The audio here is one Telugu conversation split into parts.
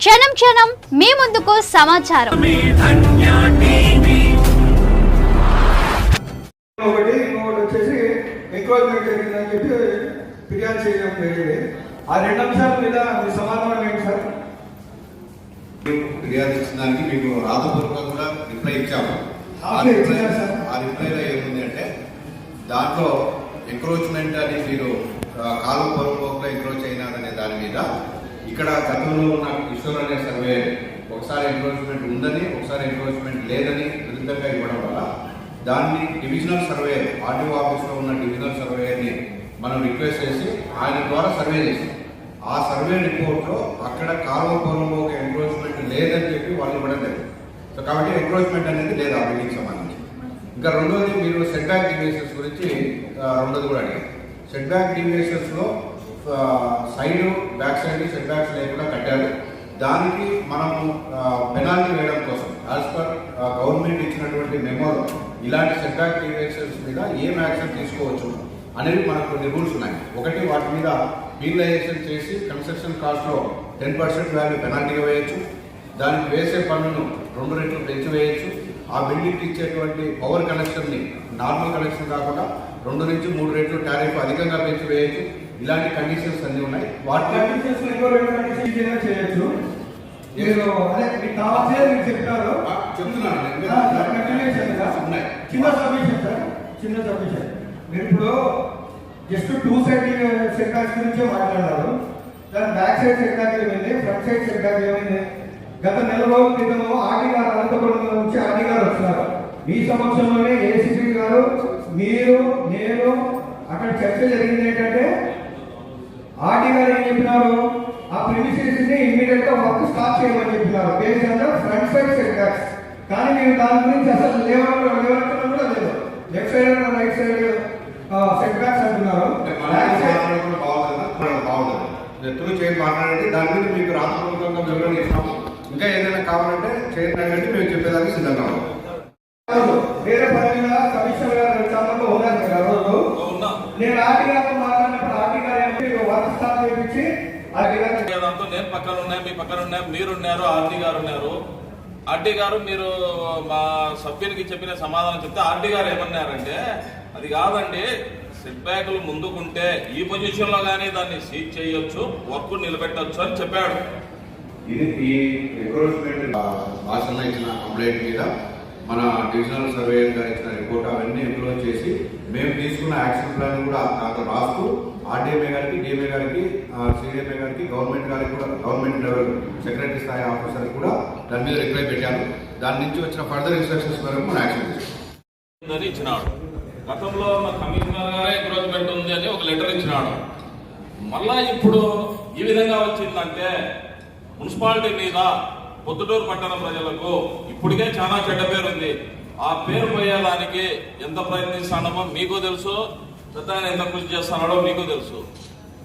క్షణం క్షణం మీ ముందుకు సమాచారం. ఒకటి ఇంకొకటి వచ్చేసి ఎంక్రోచ్మెంట్ జరిగిందని చెప్పి ఫిర్యాదు చేయడం జరిగింది. ఆ రెండు అంశాల మీద మీ సమాధానం ఏంటి సార్? మీకు ఫిర్యాదు ఇచ్చిన దానికి మీకు రాతపూర్వకంగా కూడా రిప్లై ఇచ్చాము. ఆ అవును, రిప్లై ఇచ్చారు సార్. ఆ రిప్లైలో ఏముంది అంటే దాంట్లో ఎంక్రోచ్మెంట్ అని మీరు ఆ, కాలువ పొరపోకుండా ఎంక్రోచ్ అయినారనే దాని మీద ఇక్కడ గతంలో ఉన్న కిషోర్ అనే సర్వే ఒకసారి ఎన్క్రోచ్మెంట్ ఉందని ఒకసారి ఎన్క్రోచ్మెంట్ లేదని విరుద్ధంగా ఇవ్వడం వల్ల దాన్ని డివిజనల్ సర్వే ఆర్డీఓ ఆఫీస్లో ఉన్న డివిజనల్ సర్వేని మనం రిక్వెస్ట్ చేసి ఆయన ద్వారా సర్వే చేసాం ఆ సర్వే రిపోర్ట్లో అక్కడ కాలువ పొలంలో ఒక ఎంక్రోచ్మెంట్ లేదని చెప్పి వాళ్ళు ఇవ్వడం లేదు సో కాబట్టి ఎంక్రోచ్మెంట్ అనేది లేదు ఆ బిల్డింగ్ సంబంధించి. ఇంకా రెండోది మీరు సెట్ బ్యాక్ డివియేషన్స్ గురించి రెండోది కూడా అడిగారు. Set back డివియేషన్స్లో side back side set backs లేకుండా కట్టారు. దానికి మనము పెనాల్టీ వేయడం కోసం యాజ్ పర్ గవర్నమెంట్ ఇచ్చినటువంటి మెమోలో ఇలాంటి సెట్ బ్యాక్ క్లియరెన్సెస్ మీద ఏం యాక్షన్ తీసుకోవచ్చు అనేవి మనకు కొన్ని రూల్స్ ఉన్నాయి. ఒకటి వాటి మీద పీనలైజేషన్ చేసి కన్స్ట్రక్షన్ కాస్ట్లో టెన్ పర్సెంట్ వాల్యూ పెనాల్టీగా వేయచ్చు. దానికి వేసే పన్నును రెండు రెట్లు పెంచి వేయచ్చు. ఆ బిల్డింగ్కి ఇచ్చేటువంటి పవర్ కనెక్షన్ని నార్మల్ కనెక్షన్ కాకుండా రెండు నుంచి మూడు రెట్లు టారిఫ్ అధికంగా పెంచి వేయచ్చు. ఇలాంటి కండిషన్స్ అన్నీ ఉన్నాయి. వాటిని కండిషన్స్ ఈజీగా చేయొచ్చు. మీరు అదే మీకు కావాల్సిందే మీరు చెప్పారు ఆ, చెప్తున్నాను. నేను. ఉన్నాయి. చిన్న సబ్మిషన్ సార్. చిన్న సబ్మిషన్ మీరు ఇప్పుడు just two side set backs గురించే మాట్లాడారు. దాని బ్యాక్ సైడ్ బ్యాక్ ఏమైంది? ఫ్రంట్ సైడ్ బ్యాక్ ఏమైంది? గత నెల రోజుల క్రితము ఆర్డీ గారు అనంతపురం నుంచి ఆర్డీ గారు వచ్చినారు మీ సమక్షంలోనే ఏసీపీ గారు మీరు నేను అక్కడ చర్చ జరిగింది ఏంటంటే ఆర్డీ గారు ఏం చెప్పినారు? ఆ ప్రిమిసెస్ని ఇమ్మీడియట్గా వర్క్ స్టార్ట్ చేయమని చెప్పినారు. Based on front side set backs కానీ మీరు దాని గురించి అసలు లేవడం లేవడం కూడా లేదు. Left side and right side set backs అంటున్నారు. ఎత్తులు చేయి మాట్లాడండి దాని మీద మీకు రాతపూర్వకంగా వివరణ ఇస్తాము ఇంకా ఏదైనా కావాలంటే చేయండి అంటే మేము చెప్పేదానికి సిద్ధంగా. వేరే మీద కమిషనర్ గారు చాలా ఉన్నారు నేను ఆర్టీ గారితో ఆర్టీ ఏమంటే దాంతో నేను పక్కన ఉన్నాయి మీ పక్కన ఉన్నాయి మీరున్నారు ఆర్డీ గారు ఉన్నారు ఆర్డీ గారు మీరు మా సభ్యునికి చెప్పిన సమాధానం చెప్తే ఆర్డీ గారు ఏమన్నారంటే అది కాదండి సెట్ బ్యాక్లు ముందుకుంటే ఈ పొజిషన్లో కానీ దాన్ని సీజ్ చేయొచ్చు వర్క్ నిలబెట్టొచ్చు అని చెప్పాడు. ఇది ఈ ఎంక్రోచ్మెంట్ భాషల్లో ఇచ్చిన కంప్లైంట్ మీద మన డివిజనల్ సర్వేయర్ గారు ఇచ్చిన రిపోర్ట్ అవన్నీ ఎంక్లోజ్ చేసి మేము తీసుకున్న యాక్షన్ ప్లాన్ కూడా దాంట్లో రాస్తూ ఆర్డీఎంఏ గారికి డిఎంఏ గారికి సిడిఎంఏ గారికి గవర్నమెంట్ గారికి కూడా గవర్నమెంట్ లెవెల్ సెక్రటరీ స్థాయి ఆఫీసర్ కూడా దాని మీద రిప్లై పెట్టాను దాని నుంచి వచ్చిన ఫర్దర్ ఇన్స్ట్రక్షన్స్ మేరకు మనం యాక్షన్ ఇచ్చినాడు. గతంలో మా కమిషనర్ గారే ఎంక్రోచ్మెంట్ ఉంది అని ఒక లెటర్ ఇచ్చినాడు. మళ్ళా ఇప్పుడు ఈ విధంగా వచ్చిందంటే మున్సిపాలిటీ మీద పొద్దుటూరు పట్టణ ప్రజలకు ఇప్పటికే చాలా చెడ్డ పేరు ఉంది ఆ పేరు పోయేదానికి ఎంత ప్రయత్నిస్తానమో మీకు తెలుసు. పెద్ద ఆయన ఎంత కృషి చేస్తున్నాడో మీకు తెలుసు.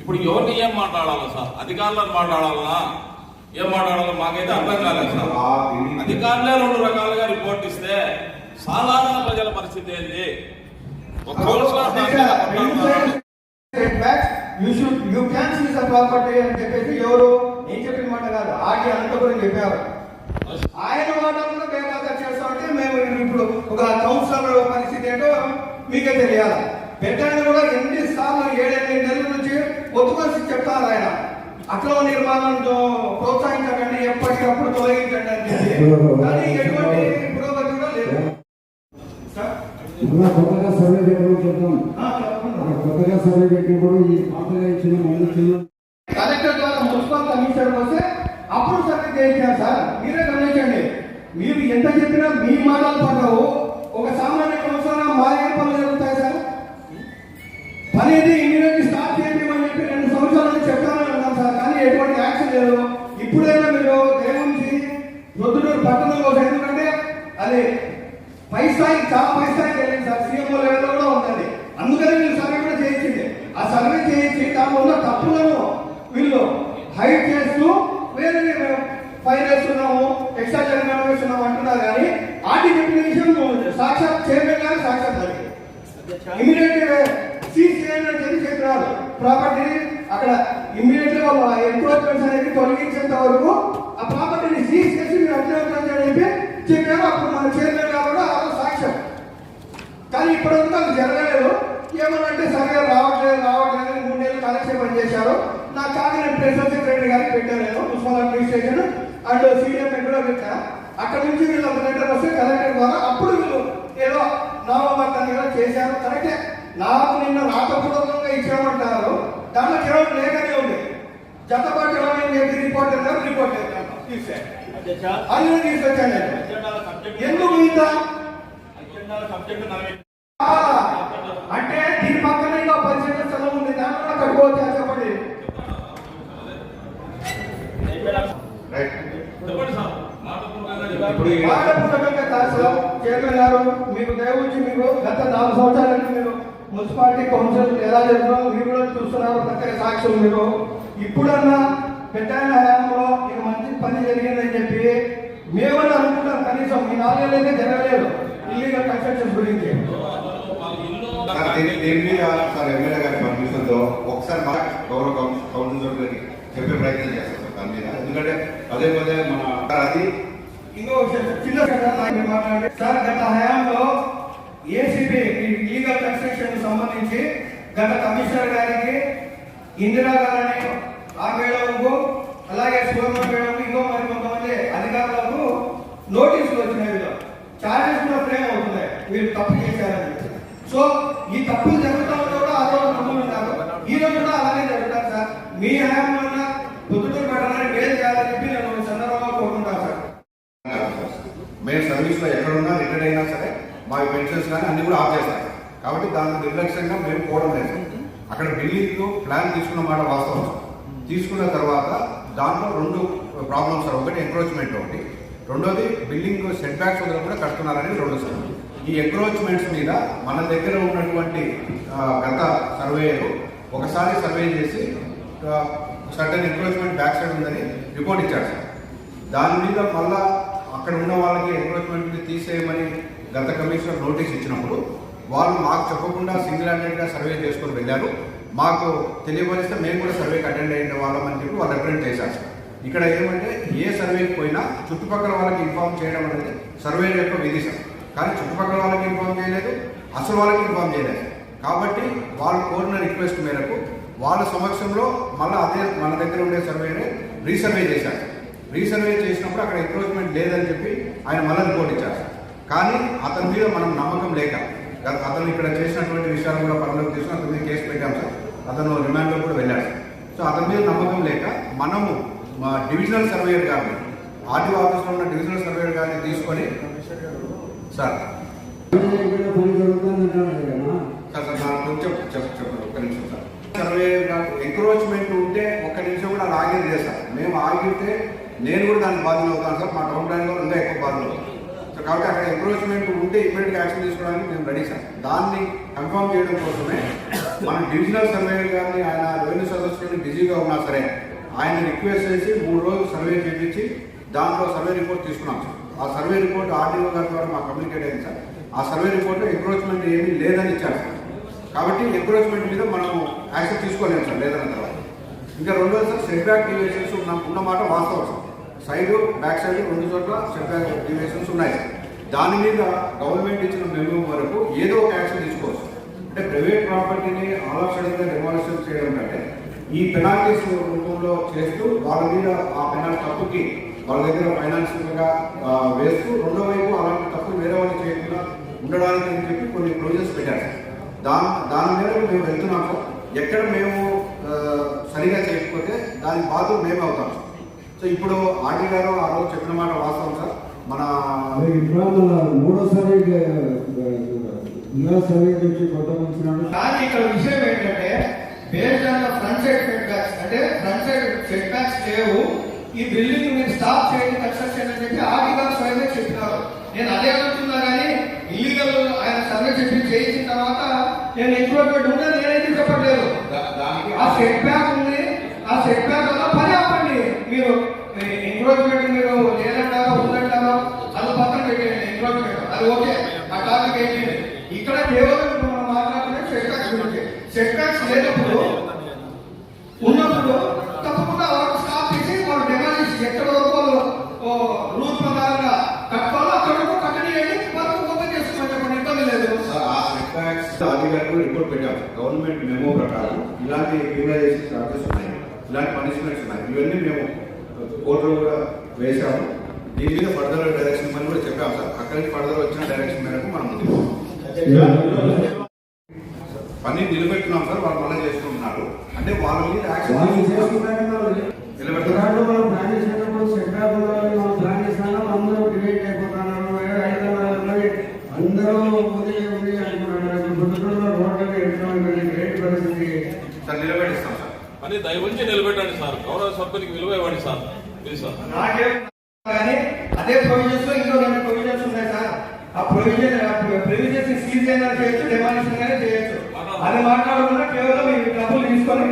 ఇప్పుడు ఎవరిని ఏం మాట్లాడాలా సార్? అధికారులను మాట్లాడాలనా? ఏం మాట్లాడాలో మాకైతే అర్థం కాలేదు సార్. అధికారులే రెండు రకాలుగా రిపోర్ట్ ఇస్తే సాధారణ ప్రజల పరిస్థితి ఏంటి ఒక you can seize the property అని చెప్పేసి ఎవరు నేను చెప్పిన మాట కాదు. ఆర్టీ అనంతపురం చెప్పారు. ఆయన మాటలను బేఖాతరు చేస్తామంటే మేము ఇప్పుడు ఒక కౌన్సిలర్ పరిస్థితి ఏంటో మీకే తెలియాలి. పెట్టండి కూడా ఎన్ని సార్లు ఏడెనిమిది నెలల నుంచి ఒత్తుకొని చెప్తారు ఆయన. అక్రమ నిర్మాణంతో ప్రోత్సహించకండి ఎప్పటికప్పుడు తొలగించండి అని చెప్పి. కానీ ఎటువంటి పురోగతి కూడా లేదు. కొత్తగా సర్వే చూద్దాం కొత్తగా సర్వే పెట్టినప్పుడు ఈ పాతగా ఇచ్చిన కలెక్టర్ ద్వారా మున్సిపల్ కమిషనర్ వస్తే అప్పుడు సర్వే చేయించారు సార్. మీరే గమనించండి. మీరు ఎంత చెప్పినా మీ మాటలు పడవు. ఒక సామాన్య కౌన్సిలర్ మా ఏ పనులు జరుగుతాయి సార్. పని ఇది ఇమీడియట్ స్టార్ట్ చేయమని చెప్పి రెండు సంవత్సరాల నుంచి చెప్తానని ఉన్నాం సార్. కానీ ఎటువంటి యాక్షన్ లేదు. ఇప్పుడైనా మీరు దేవంచి రొద్దుటూరు పట్టణం కోసం ఎందుకంటే అది పై స్థాయికి చాలా పై స్థాయికి వెళ్ళింది సార్. సీఎంఓ లెవెల్లో కూడా ఉందండి అందుకని మీరు సర్వే కూడా చేయించింది ఆ సర్వే చేయించి దాంట్లో ఉన్న తప్పులను వీళ్ళు హైడ్ చేస్తూ వేరే ఫైన్ వేస్తున్నాము ఎక్స్ట్రా జరిమానా వేస్తున్నాము అంటున్నారు కానీ చెప్పిన విషయం సాక్షాత్ చైర్మన్ గారు సాక్షాత్ జరిగింది ఇమీడియట్ సీజ్ చేయండి అని ప్రాపర్టీని అక్కడ ఇమ్మీడియట్గా ఎంక్రోచ్మెంట్స్ అనేది తొలగించేంత వరకు ఆ చేసి మీరు అట్లే ఉంటారని చెప్పి చెప్పారు. అప్పుడు మన చైర్మన్ గారు కూడా సాక్ష్యం. కానీ ఇప్పటివరకు అది జరగలేదు. ఏమనంటే సరిగా రావట్లేదు రావట్లేదు అని మూడు నెలలు పనిచేశారు. చేశారు నా కాకినాడ ప్రెసిడెంట్ సెక్రటరీ గారికి పెట్టాను నేను మున్సిపల్ అడ్మినిస్ట్రేషన్ అండ్ సీనియర్ కూడా పెట్టా. అక్కడ నుంచి వీళ్ళు ఒక లెటర్ వస్తే కలెక్టర్ ద్వారా అప్పుడు వీళ్ళు ఏదో నామమాత్రంగా చేశారు. కరెక్టే. నాకు నిన్న రాతపూర్వకంగా ఇచ్చామంటారు దాంట్లో కేవలం లేఖనే ఉంది. జతపాటు ఏమైనా చెప్పి రిపోర్ట్ అన్నారు రిపోర్ట్ అది కూడా తీసుకొచ్చాను నేను. ఎందుకు ఇంత? అంటే దీని పక్కన ఇంకా పది సెంట్ల స్థలం ఉంది. దాంట్లో కూడా కట్టుకోవచ్చు చెప్పండి. గారు మీకు దయవుంచి మీకు గత నాలుగు సంవత్సరాల నుంచి మీరు మున్సిపాలిటీ కౌన్సిల్ ఎలా చేస్తున్నారో మీరు కూడా చూస్తున్నారు ప్రత్యేక సాక్ష్యం మీరు ఇప్పుడన్నా పెద్ద ఆయన హయాంలో ఇక మంచి పని జరిగిందని చెప్పి మేమన్నా అనుకుంటాం కనీసం ఈ నాలుగేళ్ళు అయితే జరగలేదు. ఇల్లీగల్ కన్స్ట్రక్షన్స్ గురించి. సార్ ఎమ్మెల్యే గారి ఒకసారి మా గౌరవ కౌన్- కౌన్సిలర్ గారికి చెప్పే ప్రయత్నం చేస్తాం సార్ దాని మీద. ఎందుకంటే పదే పదే మన సార్ అది ఇంకో విషయం, చిన్న. సార్ గత హయాంలో సంబంధించి గత కమిషనర్ గారికి ఇందిరా గారని ఆ మేడంకు అలాగే సువర్ణ మేడం ఇంకో మరి కొంతమంది అధికారులకు నోటీసులు వచ్చినాయి ఛార్జెస్ చార్జెస్ కూడా ఫ్రేమ్ అవుతున్నాయి వీళ్ళు తప్పు చేశారని. సో ఈ తప్పులు జరుగుతా కూడా ఆ రోజు నమ్ములు ఉన్నారు ఈ రోజు కూడా అలాగే జరుగుతారు సార్. మీ హయాంలో ఉన్న పొద్దుటూరు పెట్టడానికి మేలు చేయాలని చెప్పి నేను సందర్భంగా కోరుకుంటాను సార్. మేము సర్వీస్లో ఎక్కడున్నా రిటైర్ అయినా సరే మా పెన్షన్స్ కానీ అన్ని కూడా ఆఫ్ చేస్తాం. కాబట్టి దాని నిర్లక్ష్యంగా మేము పోవడం లేదు. అక్కడ బిల్డింగ్ ప్లాన్ తీసుకున్న మాట వాస్తవం. తీసుకున్న తర్వాత దాంట్లో రెండు ప్రాబ్లమ్స్ సార్. ఒకటి ఎంక్రోచ్మెంట్ ఒకటి. రెండోది బిల్డింగ్ సెట్ బ్యాక్స్ వదిలి కూడా కడుతున్నారని రెండు సార్. ఈ ఎంక్రోచ్మెంట్స్ మీద మన దగ్గర ఉన్నటువంటి గత సర్వేయర్ ఒకసారి సర్వే చేసి సర్టన్ ఎంక్రోచ్మెంట్ బ్యాక్ సైడ్ ఉందని రిపోర్ట్ ఇచ్చారు సార్. దాని మీద మళ్ళా అక్కడ ఉన్న వాళ్ళకి ఎంక్రోచ్మెంట్ తీసేయమని గత కమిషనర్ నోటీస్ ఇచ్చినప్పుడు వాళ్ళు మాకు చెప్పకుండా సింగిల్ హ్యాండెడ్గా సర్వే చేసుకొని వెళ్ళారు. మాకు తెలియవలిస్తే మేము కూడా సర్వేకి అటెండ్ అయిన వాళ్ళం అని చెప్పి వాళ్ళు రిప్రజెంట్ చేశారు. ఇక్కడ ఏమంటే ఏ సర్వేకి పోయినా చుట్టుపక్కల వాళ్ళకి ఇన్ఫామ్ చేయడం అనేది సర్వే యొక్క విధి సార్. కానీ చుట్టుపక్కల వాళ్ళకి ఇన్ఫార్మ్ చేయలేదు అసలు వాళ్ళకి ఇన్ఫామ్ చేయలేదు. కాబట్టి వాళ్ళు కోరిన రిక్వెస్ట్ మేరకు వాళ్ళ సమక్షంలో మళ్ళీ అదే మన దగ్గర ఉండే సర్వేని రీసర్వే చేశారు. రీసర్వే చేసినప్పుడు అక్కడ ఎంక్రోచ్మెంట్ లేదని చెప్పి ఆయన మళ్ళీ రిపోర్ట్ ఇచ్చారు. కానీ అతని మీద మనం నమ్మకం లేక అతను ఇక్కడ చేసినటువంటి విషయాలు కూడా పరిలోకి తీసుకుని అతని మీద కేసు పెట్టాం సార్. అతను రిమాండ్లో కూడా వెళ్ళాడు. సో అతని మీద నమ్మకం లేక మనము మా డివిజనల్ సర్వేయర్ గారిని ఆర్టీ ఆఫీస్లో ఉన్న డివిజనల్ సర్వేయర్ గారిని తీసుకొని సార్. సార్ సార్ కొంచెం చెప్పు చెప్పండి ఒక్క నిమిషం సార్. సర్వే ఎంక్రోచ్మెంట్ ఉంటే ఒక్క నిమిషం కూడా అది ఆగేది లేదు సార్. మేము ఆగితే నేను కూడా దాన్ని బాధ్యత అవుతాను సార్. మా టౌన్ ప్లాన్లో ఇంకా ఎక్కువ బాధ్యత అవుతాను కాబట్టి అక్కడ ఎంక్రోచ్మెంట్ ఉంటే ఇమీడియట్ యాక్షన్ తీసుకోవడానికి మేము రెడీ సార్. దాన్ని కన్ఫర్మ్ చేయడం కోసమే మన డివిజనల్ సర్వేయర్ గారిని ఆయన రెవెన్యూ సదస్సుని బిజీగా ఉన్నా సరే ఆయన రిక్వెస్ట్ చేసి మూడు రోజులు సర్వే చేయించి దాంట్లో సర్వే రిపోర్ట్ తీసుకున్నాం సార్. ఆ సర్వే రిపోర్ట్ ఆర్డీఓ గారి ద్వారా మాకు కమ్యూనికేట్ అయింది సార్. ఆ సర్వే రిపోర్ట్ ఎంక్రోచ్మెంట్ ఏమీ లేదని ఇచ్చారు సార్. కాబట్టి ఎంక్రోచ్మెంట్ మీద మనం యాక్షన్ తీసుకోలేము సార్ లేదన్న తర్వాత. ఇంకా రెండోది సార్ సెట్ బ్యాక్ డివియేషన్స్ ఉన్న ఉన్నమాట వాస్తవం సార్. సైడ్ బ్యాక్ సైడ్ రెండు చోట్ల సెట్ బ్యాక్ డివియేషన్స్ ఉన్నాయి సార్. దాని మీద గవర్నమెంట్ ఇచ్చిన మెమో వరకు ఏదో ఒక యాక్షన్ తీసుకోవచ్చు. అంటే ప్రైవేట్ ప్రాపర్టీని ఆలోచనగా డెమాలిషన్ చేయడం కంటే ఈ పెనాల్టీస్ రూపంలో చేస్తూ వాళ్ళ మీద ఆ పెనాల్టీ తప్పుకి వాళ్ళ దగ్గర ఫైనాన్షియల్గా వేస్తూ రెండో వైపు అలాంటి తప్పులు వేరే వాళ్ళు చేయకుండా ఉండడానికి అని చెప్పి కొన్ని క్లోజెస్ పెట్టారు. దాని దాని మీద మేము వెళ్తున్నాము. ఎక్కడ మేము సరిగా చేయకపోతే దాని బాధ మేము అవుతాం. సో ఇప్పుడు ఆర్టీ గారు ఆ రోజు చెప్పిన మాట వాస్తవం సార్. మన అదే ఇప్పుడు మళ్ళా మూడోసారి ఇలా సర్వే చేసి కొత్త వచ్చినాడు కానీ ఇక్కడ విషయం ఏంటంటే based on front side set backs అంటే ఫ్రంట్ సైడ్ సెట్ బ్యాక్స్ లేవు. ఈ బిల్డింగ్ మీరు స్టాప్ చేయండి కన్స్ట్రక్షన్ అని చెప్పి ఆర్టికల్ స్వయంగా చెప్పినారు. నేను అదే అనుకున్నా కానీ ఇల్లీగల్ ఆయన సర్వే చెప్పి చేయించిన తర్వాత నేను ఎంక్రోచ్మెంట్ ఉందా నేనైతే చెప్పట్లేదు. ఆ సెట్ బ్యాక్ కూడా పెట్టాం సార్ గవర్నమెంట్ మెమో ప్రకారం ఇలాంటి రివైజేషన్ చార్జెస్ ఉన్నాయి. ఇలాంటి పనిష్మెంట్స్ ఉన్నాయి. ఇవన్నీ మేము కోర్టులో కూడా వేశాము. దీని మీద ఫర్దర్ డైరెక్షన్ అని కూడా చెప్పాము సార్. అక్కడి నుంచి ఫర్దర్ వచ్చిన డైరెక్షన్ మేరకు మనం. పని నిలబెట్టున్నాం సార్. వాళ్ళు మళ్ళీ చేసుకుంటున్నారు అంటే వాళ్ళ మీద యాక్షన్ వాళ్ళు నిలబెడుతున్నారు ఉత్తరాఖండ్ మనం ప్లాన్ చేసినప్పుడు శంకరాపురంలో మనం ప్లాన్ చేసినాము అందరూ డివైడ్ అయిపోతున్నారు హైదరాబాద్ అందరూ ఉదయం ఉంది అనుకున్నారు ఇప్పుడు పొద్దుటూరులో రోడ్లకి ఎటువంటి గ్రేట్ పరిస్థితి? సార్ నిలబెట్టిస్తాం సార్. అని దయవుంచి నిలబెట్టండి సార్. గౌరవ సభ్యునికి విలువ ఇవ్వండి సార్. Please sir. నాకేం కానీ అదే ప్రొవిజన్స్లో ఇంకో రెండు ప్రొవిజన్స్ ఉన్నాయి సార్. ఆ ప్రొవిజన్ ప్రొవిజన్స్ సీజ్ అయినా చేయొచ్చు డెమాలిషన్ అయినా చేయొచ్చు. అది మాట్లాడకుండా కేవలం ఈ డబ్బులు తీసుకొని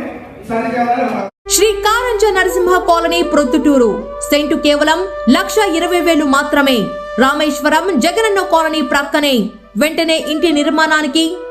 సరి చేయాలని శ్రీ కారంజ నరసింహ కాలనీ ప్రొద్దుటూరు. సెంటు కేవలం లక్ష ఇరవై వేలు మాత్రమే. రామేశ్వరం జగనన్న కాలనీ ప్రక్కనే. వెంటనే ఇంటి నిర్మాణానికి